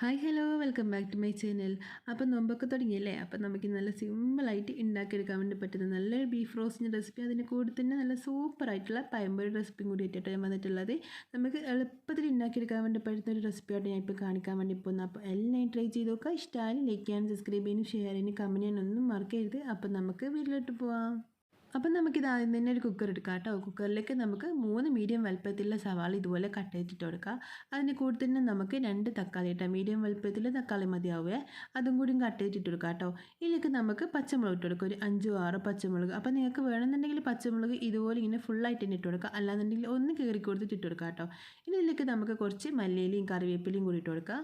Hi hello welcome back to my channel അപ്പോൾ നോമ്പൊക്കെ തുടങ്ങിയല്ലേ? അപ്പം നമുക്ക് നല്ല സിമ്പിളായിട്ട് ഉണ്ടാക്കിയെടുക്കാൻ വേണ്ടി പറ്റുന്ന നല്ലൊരു ബീഫ് റോസ്റ്റിന്റെ റെസിപ്പി അതിന് കൂടെ തന്നെ നല്ല സൂപ്പറായിട്ടുള്ള പയമ്പൊരി റെസിപ്പിയും കൂടി ഇട്ടിട്ട് വന്നിട്ടുള്ളത്. നമുക്ക് എളുപ്പത്തിൽ ഉണ്ടാക്കിയെടുക്കാൻ വേണ്ടി പറ്റുന്ന ഒരു റെസിപ്പിയായിട്ട് ഞാൻ ഇപ്പോൾ കാണിക്കാൻ വേണ്ടി പോകുന്നത് അപ്പോൾ എല്ലാം ട്രൈ ചെയ്ത് നോക്കുക. ഇഷ്ടമായി ലൈക്ക് ചെയ്യാനും സബ്സ്ക്രൈബ് ചെയ്യാനും ഷെയർ ചെയ്യാനും കമന്റ് ചെയ്യാനൊന്നും മറക്കരുത്. അപ്പം നമുക്ക് വീട്ടിലോട്ട് പോവാം. അപ്പം നമുക്കിത് ആദ്യം തന്നെ ഒരു കുക്കർ എടുക്കാം കേട്ടോ. കുക്കറിലേക്ക് നമുക്ക് മൂന്ന് മീഡിയം വലുപ്പത്തിലുള്ള സവാള ഇതുപോലെ കട്ട് ചെയ്തിട്ട് കൊടുക്കാം. അതിന് കൂടെ തന്നെ നമുക്ക് രണ്ട് തക്കാളി ഇട്ടാം മീഡിയം വലുപ്പത്തിൽ തക്കാളി മതിയാവുക അതും കൂടി കട്ട് ചെയ്തിട്ട് കൊടുക്കാം കേട്ടോ. ഇതിലേക്ക് നമുക്ക് പച്ചമുളക് ഇട്ട് കൊടുക്കുക ഒരു അഞ്ചോ ആറോ പച്ചമുളക്. അപ്പോൾ നിങ്ങൾക്ക് വേണമെന്നുണ്ടെങ്കിൽ പച്ചമുളക് ഇതുപോലെ ഇങ്ങനെ ഫുള്ളായിട്ട് തന്നെ ഇട്ട് കൊടുക്കുക അല്ലാന്നുണ്ടെങ്കിൽ ഒന്ന് കീറി കൊടുത്തിട്ട് ഇട്ട് കൊടുക്കാം കേട്ടോ. ഇതിലേക്ക് നമുക്ക് കുറച്ച് മല്ലിയിലയും കറിവേപ്പിലയും കൂടി ഇട്ട് കൊടുക്കാം.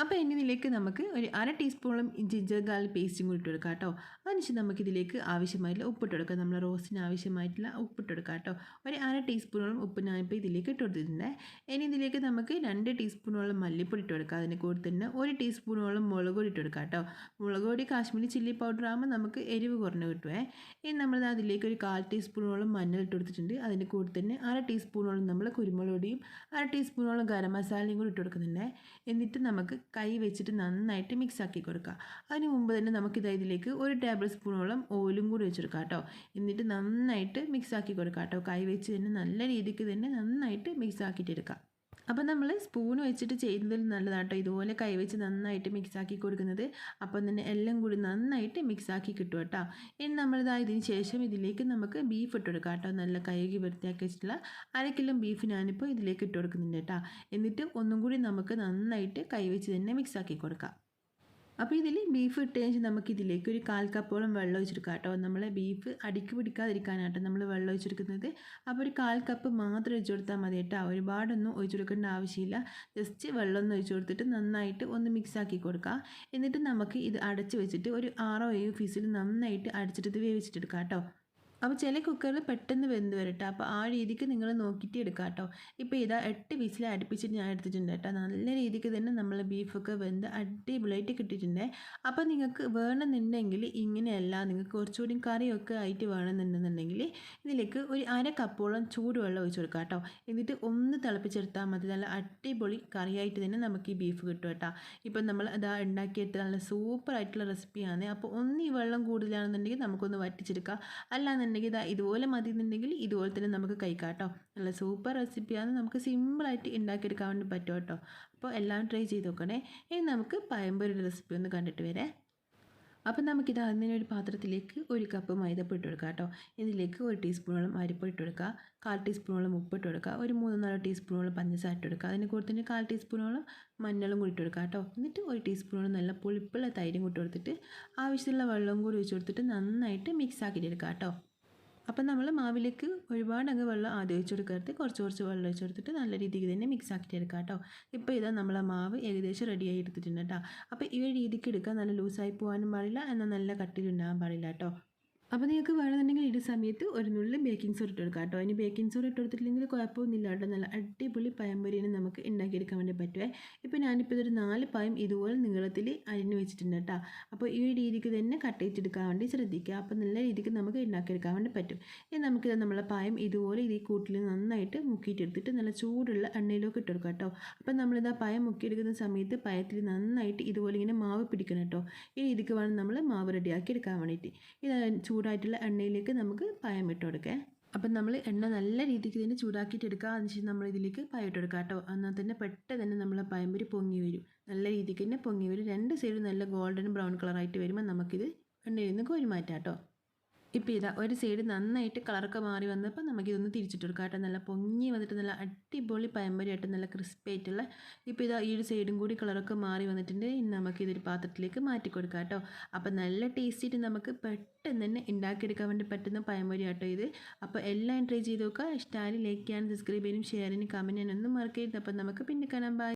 അപ്പോൾ ഇനി ഇതിലേക്ക് നമുക്ക് ഒരു അര ടീസ്പൂണും ജിഞ്ചർ ഗാർലിക് പേസ്റ്റും കൂടി ഇട്ട് കൊടുക്കാം കേട്ടോ. അതിനുശേഷം നമുക്കിതിലേക്ക് ആവശ്യമായിട്ടുള്ള ഉപ്പിട്ട് കൊടുക്കാം. നമ്മൾ റോസ്റ്റിന് ആവശ്യമായിട്ടുള്ള ഉപ്പിട്ട് കൊടുക്കാം കേട്ടോ. ഒരു അര ടീസ്പൂണോളം ഉപ്പ് ഞാനിപ്പോൾ ഇതിലേക്ക് ഇട്ട് കൊടുത്തിട്ടുണ്ട്. ഇനി ഇതിലേക്ക് നമുക്ക് രണ്ട് ടീസ്പൂണോളം മല്ലിപ്പൊടി ഇട്ട് കൊടുക്കാം. അതിന് കൂടുതൽ തന്നെ ഒരു ടീസ്പൂണോളം മുളക് പൊടി ഇട്ട് കൊടുക്കാം കേട്ടോ. മുളക് പൊടി കാശ്മീരി ചില്ലി പൗഡർ ആകുമ്പോൾ നമുക്ക് എരിവ് കുറഞ്ഞ് കിട്ടുമേ ഇനി നമ്മൾ അതിലേക്ക് ഒരു കാൽ ടീസ്പൂണോളം മഞ്ഞൾ ഇട്ട് കൊടുത്തിട്ടുണ്ട്. അതിന് കൂടുതൽ തന്നെ അര ടീസ്പൂണോളം നമ്മൾ കുരുമുളക് പൊടിയും അര ടീസ്പൂണോളം ഗരം മസാലയും കൂടി ഇട്ട് കൊടുക്കുന്നുണ്ട്. എന്നിട്ട് നമുക്ക് കൈ വെച്ചിട്ട് നന്നായിട്ട് മിക്സ് ആക്കി കൊടുക്കുക. അതിന് മുമ്പ് തന്നെ നമുക്കിത് ഇതിലേക്ക് ഒരു ടേബിൾ സ്പൂണോളം ഓയിലും കൂടി വെച്ചെടുക്കാം കേട്ടോ. എന്നിട്ട് നന്നായിട്ട് മിക്സ് ആക്കി കൊടുക്കാം കേട്ടോ. കൈ വെച്ച് തന്നെ നല്ല രീതിക്ക് തന്നെ നന്നായിട്ട് മിക്സ് ആക്കിയിട്ട് എടുക്കാം അപ്പം നമ്മൾ സ്പൂൺ വെച്ചിട്ട് ചെയ്യുന്നതിൽ നല്ലതാട്ടോ. ഇതുപോലെ കൈവച്ച് നന്നായിട്ട് മിക്സാക്കി കൊടുക്കുന്നത്. അപ്പം തന്നെ എല്ലാം കൂടി നന്നായിട്ട് മിക്സാക്കി കിട്ടും കേട്ടോ. ഇനി നമ്മളിതാ ഇതിന് ശേഷം ഇതിലേക്ക് നമുക്ക് ബീഫ് ഇട്ട് കൊടുക്കാം കേട്ടോ. നല്ല കഴുകി വൃത്തിയാക്കി വെച്ചിട്ടുള്ള അര കിലോ ബീഫ് ഞാനിപ്പോൾ ഇതിലേക്ക് ഇട്ട് കൊടുക്കുന്നുണ്ട് കേട്ടോ. എന്നിട്ട് ഒന്നും കൂടി നമുക്ക് നന്നായിട്ട് കൈവച്ച് തന്നെ മിക്സാക്കി കൊടുക്കാം. അപ്പോൾ ഇതിൽ ബീഫ് ഇട്ട് കഴിഞ്ഞാൽ നമുക്ക് ഇതിലേക്ക് ഒരു കാൽ കപ്പോളം വെള്ളം ഒഴിച്ചെടുക്കാം കേട്ടോ. നമ്മളെ ബീഫ് അടിക്ക് പിടിക്കാതിരിക്കാനാട്ടോ നമ്മൾ വെള്ളം ഒഴിച്ചെടുക്കുന്നത്. അപ്പോൾ ഒരു കാൽ കപ്പ് മാത്രം ഒഴിച്ചു കൊടുത്താൽ മതി കേട്ടോ. ഒരുപാടൊന്നും ഒഴിച്ചു കൊടുക്കേണ്ട ആവശ്യമില്ല. ജസ്റ്റ് വെള്ളം ഒന്ന് ഒഴിച്ചു കൊടുത്തിട്ട് നന്നായിട്ട് ഒന്ന് മിക്സ് ആക്കി കൊടുക്കുക എന്നിട്ട് നമുക്ക് ഇത് അടച്ച് വെച്ചിട്ട് ഒരു ആറോ ഏഴോ ഫീസിൽ നന്നായിട്ട് അടിച്ചിട്ട് വേവിച്ചിട്ടെടുക്കാം കേട്ടോ. അപ്പോൾ ചില കുക്കറിൽ പെട്ടെന്ന് വെന്ത് വരട്ടെ. അപ്പോൾ ആ രീതിക്ക് നിങ്ങൾ നോക്കിയിട്ട് എടുക്കാം കേട്ടോ ഇപ്പോൾ ഇതാ എട്ട് വിസിൽ അടുപ്പിച്ചിട്ട് ഞാൻ എടുത്തിട്ടുണ്ട് കേട്ടോ. നല്ല രീതിക്ക് തന്നെ നമ്മൾ ബീഫൊക്കെ വെന്ത് അടിപൊളിയായിട്ട് കിട്ടിയിട്ടുണ്ട്. അപ്പോൾ നിങ്ങൾക്ക് വേണമെന്നുണ്ടെങ്കിൽ ഇങ്ങനെയല്ല. നിങ്ങൾക്ക് കുറച്ചുകൂടി കറിയൊക്കെ ആയിട്ട് വേണമെന്നുണ്ടെന്നുണ്ടെങ്കിൽ ഇതിലേക്ക് ഒരു അര കപ്പോളം ചൂടുവെള്ളം ഒഴിച്ച് കൊടുക്കാം കേട്ടോ. എന്നിട്ട് ഒന്ന് തിളപ്പിച്ചെടുത്താൽ മതി. നല്ല അടിപൊളി കറിയായിട്ട് തന്നെ നമുക്ക് ഈ ബീഫ് കിട്ടും കേട്ടോ. ഇപ്പം നമ്മൾ അതാ ഉണ്ടാക്കിയിട്ട് നല്ല സൂപ്പർ ആയിട്ടുള്ള റെസിപ്പിയാണ് അപ്പോൾ ഒന്ന് ഈ വെള്ളം കൂടുതലാണെന്നുണ്ടെങ്കിൽ നമുക്കൊന്ന് വറ്റിച്ചെടുക്കാം. അല്ലാന്നുണ്ടെങ്കിൽ ഇതാ ഇതുപോലെ മതി എന്നുണ്ടെങ്കിൽ ഇതുപോലെ തന്നെ നമുക്ക് കഴിക്കാം നല്ല സൂപ്പർ റെസിപ്പിയാണ് നമുക്ക് സിമ്പിളായിട്ട് ഉണ്ടാക്കിയെടുക്കാൻ വേണ്ടി പറ്റും കേട്ടോ. അപ്പോൾ എല്ലാം ട്രൈ ചെയ്ത് നോക്കണേ. ഇനി നമുക്ക് പയമ്പൊരി റെസിപ്പി ഒന്ന് കണ്ടിട്ട് വരാം. അപ്പം നമുക്കിത് അതിനൊരു ഒരു പാത്രത്തിലേക്ക് ഒരു കപ്പ് മൈദ ഇട്ട് കൊടുക്കുക കേട്ടോ. ഇതിലേക്ക് ഒരു ടീസ്പൂണോളം അരിപ്പ് ഇട്ട് കൊടുക്കുക. കാൽ ടീസ്പൂണോളം ഉപ്പ് കൊടുക്കുക. ഒരു മൂന്ന് നാല് ടീസ്പൂണോളം പഞ്ചസാര ഇട്ട് കൊടുക്കുക. അതിന് കൂടെ തന്നെ കാൽ ടീസ്പൂണോളം മഞ്ഞളും കൂടി ഇട്ട് കേട്ടോ. എന്നിട്ട് ഒരു ടീസ്പൂണോളം നല്ല പുളിപ്പുള്ള തൈരും കൂട്ടി കൊടുത്തിട്ട് ആവശ്യമുള്ള വെള്ളവും കൂടി ഒഴിച്ച് കൊടുത്തിട്ട് നന്നായിട്ട് മിക്സ് ആക്കിയിട്ട് കേട്ടോ. അപ്പം നമ്മൾ മാവിലേക്ക് ഒരുപാട് അങ്ങ് വെള്ളം ആദ്യം ഒഴിച്ച് കൊടുക്കരുത് കുറച്ച് കുറച്ച് വെള്ളം ഒഴിച്ച് കൊടുത്തിട്ട് നല്ല രീതിക്ക് തന്നെ മിക്സ് ആക്കിയിട്ട് എടുക്കാം കേട്ടോ. ഇപ്പോൾ ഇതാ നമ്മളെ മാവ് ഏകദേശം റെഡിയായി എടുത്തിട്ടുണ്ട് കേട്ടോ. അപ്പോൾ ഈ രീതിക്ക് എടുക്കാൻ നല്ല ലൂസായി പോകാനും പാടില്ല എന്നാൽ നല്ല കട്ടിലുണ്ടാകാൻ പാടില്ല കേട്ടോ. അപ്പോൾ നിങ്ങൾക്ക് വേണമെന്നുണ്ടെങ്കിൽ ഈ സമയത്ത് ഒരു നുള്ളിൽ ബേക്കിംഗ് സോഡ ഇട്ട് കൊടുക്കാം കേട്ടോ അതിന് ബേക്കിംഗ് സോഡ ഇട്ട് കൊടുത്തിട്ടില്ലെങ്കിൽ കുഴപ്പമൊന്നുമില്ല കേട്ടോ. നല്ല അടിപൊളി പഴംപൊരിയാണ് നമുക്ക് ഉണ്ടാക്കിയെടുക്കാൻ വേണ്ടി പറ്റുമേ ഇപ്പോൾ ഞാനിപ്പോൾ ഇതൊരു നാല് പഴം ഇതുപോലെ നീളത്തിൽ അരിഞ്ഞു വെച്ചിട്ടുണ്ട് കേട്ടോ. അപ്പോൾ ഈ രീതിക്ക് തന്നെ കട്ട് ചെയ്തെടുക്കാൻ വേണ്ടി ശ്രദ്ധിക്കുക. അപ്പോൾ നല്ല രീതിക്ക് നമുക്ക് ഉണ്ടാക്കിയെടുക്കാൻ വേണ്ടി പറ്റും. ഇനി നമുക്കിത് നമ്മളെ പായം ഇതുപോലെ ഈ കൂട്ടിൽ നന്നായിട്ട് മുക്കിയിട്ടെടുത്തിട്ട് നല്ല ചൂടുള്ള എണ്ണയിലൊക്കെ ഇട്ട് കൊടുക്കാം കേട്ടോ. അപ്പോൾ ആ പായം മുക്കിയെടുക്കുന്ന സമയത്ത് പയത്തിൽ നന്നായിട്ട് ഇതുപോലെ ഇങ്ങനെ മാവ് പിടിക്കണം കേട്ടോ. ഈ രീതിക്ക് വേണം നമ്മൾ മാവ് റെഡിയാക്കി എടുക്കാൻ വേണ്ടിയിട്ട്. ഇത് ചൂട് ചൂടായിട്ടുള്ള എണ്ണയിലേക്ക് നമുക്ക് പയം ഇട്ട് കൊടുക്കാം. അപ്പം നമ്മൾ എണ്ണ നല്ല രീതിക്ക് തന്നെ ചൂടാക്കിയിട്ട് എടുക്കുക. അതിനുശേഷം നമ്മൾ ഇതിലേക്ക് പയം ഇട്ട് കൊടുക്കുക കേട്ടോ. എന്നാൽ തന്നെ പെട്ടെന്ന് തന്നെ നമ്മളെ പയമ്പൊരി പൊങ്ങി വരും. നല്ല രീതിക്ക് തന്നെ പൊങ്ങി വരും. രണ്ട് സൈഡും നല്ല ഗോൾഡൻ ബ്രൗൺ കളറായിട്ട് വരുമ്പോൾ നമുക്കിത് എണ്ണയിൽ നിന്ന് കോരി മാറ്റാം കേട്ടോ. ഇപ്പോൾ ഇതാ ഒരു സൈഡ് നന്നായിട്ട് കളറൊക്കെ മാറി വന്നപ്പോൾ നമുക്കിതൊന്ന് തിരിച്ചിട്ട് കൊടുക്കാം കേട്ടോ. നല്ല പൊങ്ങി വന്നിട്ട് നല്ല അടിപൊളി പയമ്പരിയായിട്ട് നല്ല ക്രിസ്പി ആയിട്ടുള്ള ഇപ്പോൾ ഇതാ ഈ ഒരു സൈഡും കൂടി കളറൊക്കെ മാറി വന്നിട്ടുണ്ട്. ഇനി നമുക്കിതൊരു പാത്രത്തിലേക്ക് മാറ്റി കൊടുക്കാം കേട്ടോ. അപ്പോൾ നല്ല ടേസ്റ്റിയിട്ട് നമുക്ക് പെട്ടെന്ന് തന്നെ ഉണ്ടാക്കിയെടുക്കാൻ വേണ്ടി പറ്റുന്ന പയമ്പരി കേട്ടോ ഇത്. അപ്പോൾ എല്ലാം ട്രൈ ചെയ്ത് നോക്കുക. ഇഷ്ടമായി ലൈക്ക് ചെയ്യാനും സബ്സ്ക്രൈബ് ചെയ്യാനും ഷെയർ ചെയ്യാനും കമന്റ് ചെയ്യാനൊന്നും മറക്കരുത്. അപ്പോൾ നമുക്ക് പിന്നെ കാണാം. ബൈ